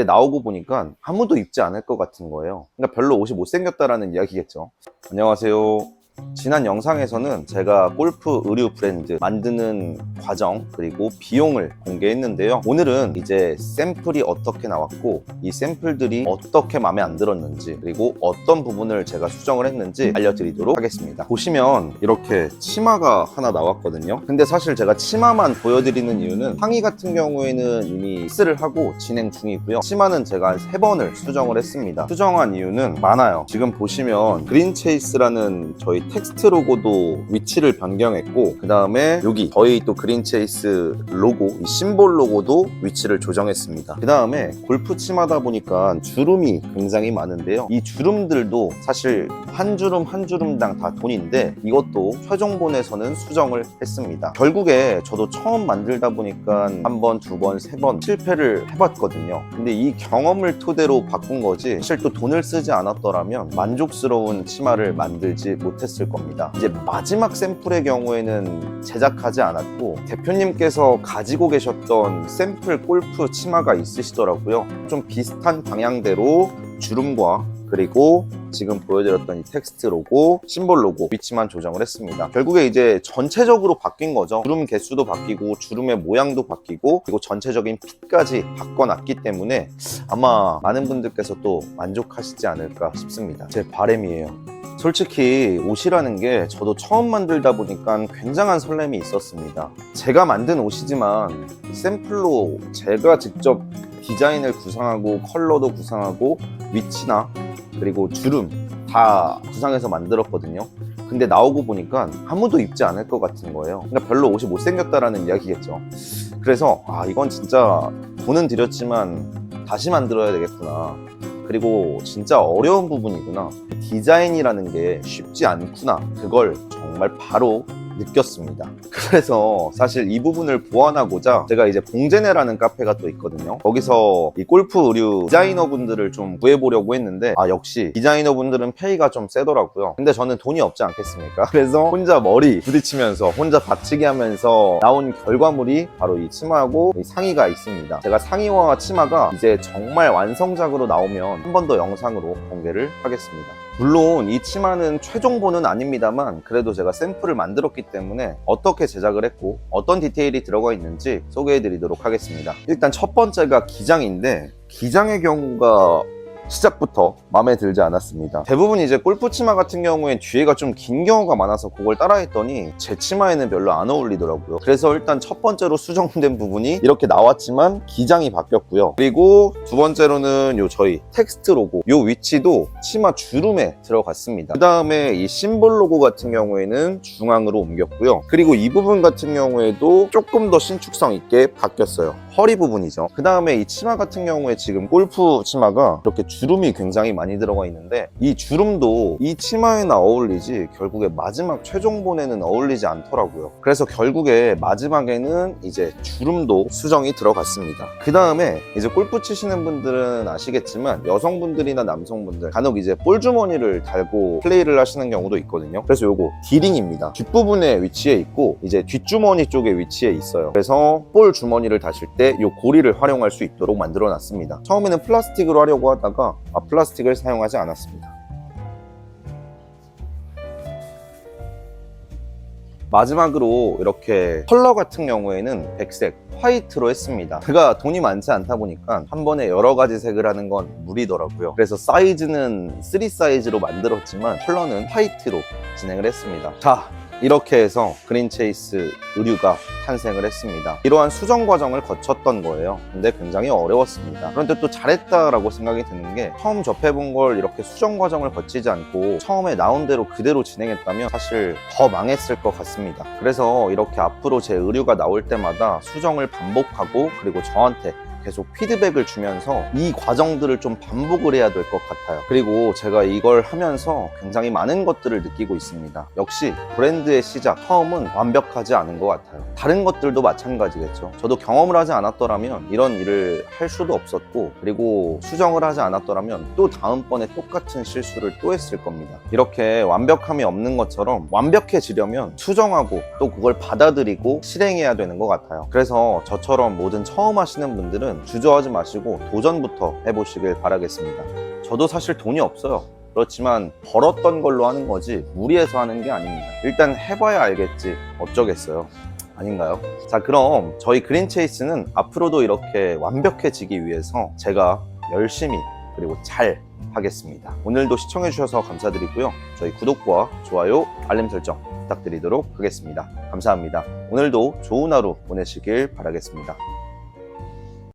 근데 나오고 보니까 아무도 입지 않을 것 같은 거예요. 그러니까 별로 옷이 못생겼다라는 이야기겠죠. 안녕하세요. 지난 영상에서는 제가 골프 의류 브랜드 만드는 과정 그리고 비용을 공개했는데요. 오늘은 이제 샘플이 어떻게 나왔고 이 샘플들이 어떻게 마음에 안 들었는지 그리고 어떤 부분을 제가 수정을 했는지 알려드리도록 하겠습니다. 보시면 이렇게 치마가 하나 나왔거든요. 근데 사실 제가 치마만 보여드리는 이유는 상의 같은 경우에는 이미 스를 하고 진행 중이고요. 치마는 제가 한세 번을 수정을 했습니다. 수정한 이유는 많아요. 지금 보시면 그린 체이스라는 저희 텍스트 로고도 위치를 변경했고 그 다음에 여기 저희 또 그린 체이스 로고 이 심볼 로고도 위치를 조정했습니다. 그 다음에 골프 치마다 보니까 주름이 굉장히 많은데요. 이 주름들도 사실 한 주름 한 주름당 다 돈인데 이것도 최종본에서는 수정을 했습니다. 결국에 저도 처음 만들다 보니까 한 번, 두 번, 세 번 실패를 해봤거든요. 근데 이 경험을 토대로 바꾼 거지 사실 또 돈을 쓰지 않았더라면 만족스러운 치마를 만들지 못했을 겁니다. 이제 마지막 샘플의 경우에는 제작하지 않았고 대표님께서 가지고 계셨던 샘플 골프 치마가 있으시더라고요. 좀 비슷한 방향대로 주름과 그리고 지금 보여드렸던 이 텍스트 로고, 심볼 로고 위치만 조정을 했습니다. 결국에 이제 전체적으로 바뀐 거죠. 주름 개수도 바뀌고 주름의 모양도 바뀌고 그리고 전체적인 핏까지 바꿔놨기 때문에 아마 많은 분들께서 또 만족하시지 않을까 싶습니다. 제 바람이에요. 솔직히 옷이라는 게 저도 처음 만들다 보니까 굉장한 설렘이 있었습니다. 제가 만든 옷이지만 샘플로 제가 직접 디자인을 구상하고 컬러도 구상하고 위치나 그리고 주름 다 구상해서 만들었거든요. 근데 나오고 보니까 아무도 입지 않을 것 같은 거예요. 그러니까 별로 옷이 못생겼다라는 이야기겠죠. 그래서 아 이건 진짜 돈은 들였지만 다시 만들어야 되겠구나. 그리고 진짜 어려운 부분이구나. 디자인이라는 게 쉽지 않구나. 그걸 정말 바로 느꼈습니다. 그래서 사실 이 부분을 보완하고자 제가 이제 봉제네라는 카페가 또 있거든요. 거기서 이 골프 의류 디자이너분들을 좀 구해보려고 했는데 아 역시 디자이너분들은 페이가 좀 세더라고요. 근데 저는 돈이 없지 않겠습니까? 그래서 혼자 머리 부딪히면서 혼자 박치기 하면서 나온 결과물이 바로 이 치마하고 이 상의가 있습니다. 제가 상의와 치마가 이제 정말 완성작으로 나오면 한 번 더 영상으로 공개를 하겠습니다. 물론 이 치마는 최종본은 아닙니다만 그래도 제가 샘플을 만들었기 때문에 어떻게 제작을 했고 어떤 디테일이 들어가 있는지 소개해 드리도록 하겠습니다. 일단 첫 번째가 기장인데 기장의 경우가 시작부터 마음에 들지 않았습니다. 대부분 이제 골프 치마 같은 경우엔 뒤에가 좀 긴 경우가 많아서 그걸 따라했더니 제 치마에는 별로 안 어울리더라고요. 그래서 일단 첫 번째로 수정된 부분이 이렇게 나왔지만 기장이 바뀌었고요. 그리고 두 번째로는 요 저희 텍스트 로고 요 위치도 치마 주름에 들어갔습니다. 그 다음에 이 심볼 로고 같은 경우에는 중앙으로 옮겼고요. 그리고 이 부분 같은 경우에도 조금 더 신축성 있게 바뀌었어요. 허리 부분이죠. 그 다음에 이 치마 같은 경우에 지금 골프 치마가 이렇게 주름이 굉장히 많이 들어가 있는데 이 주름도 이 치마에나 어울리지 결국에 마지막 최종본에는 어울리지 않더라고요. 그래서 결국에 마지막에는 이제 주름도 수정이 들어갔습니다. 그 다음에 이제 골프 치시는 분들은 아시겠지만 여성분들이나 남성분들 간혹 이제 볼 주머니를 달고 플레이를 하시는 경우도 있거든요. 그래서 요거 디링입니다. 뒷부분에 위치해 있고 이제 뒷주머니 쪽에 위치해 있어요. 그래서 볼 주머니를 다실 때요 고리를 활용할 수 있도록 만들어 놨습니다. 처음에는 플라스틱으로 하려고 하다가 아, 플라스틱을 사용하지 않았습니다. 마지막으로 이렇게 컬러 같은 경우에는 백색, 화이트로 했습니다. 제가 돈이 많지 않다 보니까 한 번에 여러 가지 색을 하는 건 무리더라고요. 그래서 사이즈는 3 사이즈로 만들었지만 컬러는 화이트로 진행을 했습니다. 자, 이렇게 해서 그린 체이스 의류가 탄생을 했습니다. 이러한 수정 과정을 거쳤던 거예요. 근데 굉장히 어려웠습니다. 그런데 또 잘했다라고 생각이 드는 게 처음 접해본 걸 이렇게 수정 과정을 거치지 않고 처음에 나온 대로 그대로 진행했다면 사실 더 망했을 것 같습니다. 그래서 이렇게 앞으로 제 의류가 나올 때마다 수정을 반복하고 그리고 저한테 계속 피드백을 주면서 이 과정들을 좀 반복을 해야 될 것 같아요. 그리고 제가 이걸 하면서 굉장히 많은 것들을 느끼고 있습니다. 역시 브랜드의 시작, 처음은 완벽하지 않은 것 같아요. 다른 것들도 마찬가지겠죠. 저도 경험을 하지 않았더라면 이런 일을 할 수도 없었고, 그리고 수정을 하지 않았더라면 또 다음번에 똑같은 실수를 또 했을 겁니다. 이렇게 완벽함이 없는 것처럼 완벽해지려면 수정하고 또 그걸 받아들이고 실행해야 되는 것 같아요. 그래서 저처럼 모든 처음 하시는 분들은 분들은 주저하지 마시고 도전부터 해보시길 바라겠습니다. 저도 사실 돈이 없어요. 그렇지만 벌었던 걸로 하는 거지 무리해서 하는 게 아닙니다. 일단 해봐야 알겠지 어쩌겠어요. 아닌가요? 자 그럼 저희 그린체이스는 앞으로도 이렇게 완벽해지기 위해서 제가 열심히 그리고 잘 하겠습니다. 오늘도 시청해주셔서 감사드리고요. 저희 구독과 좋아요, 알림 설정 부탁드리도록 하겠습니다. 감사합니다. 오늘도 좋은 하루 보내시길 바라겠습니다.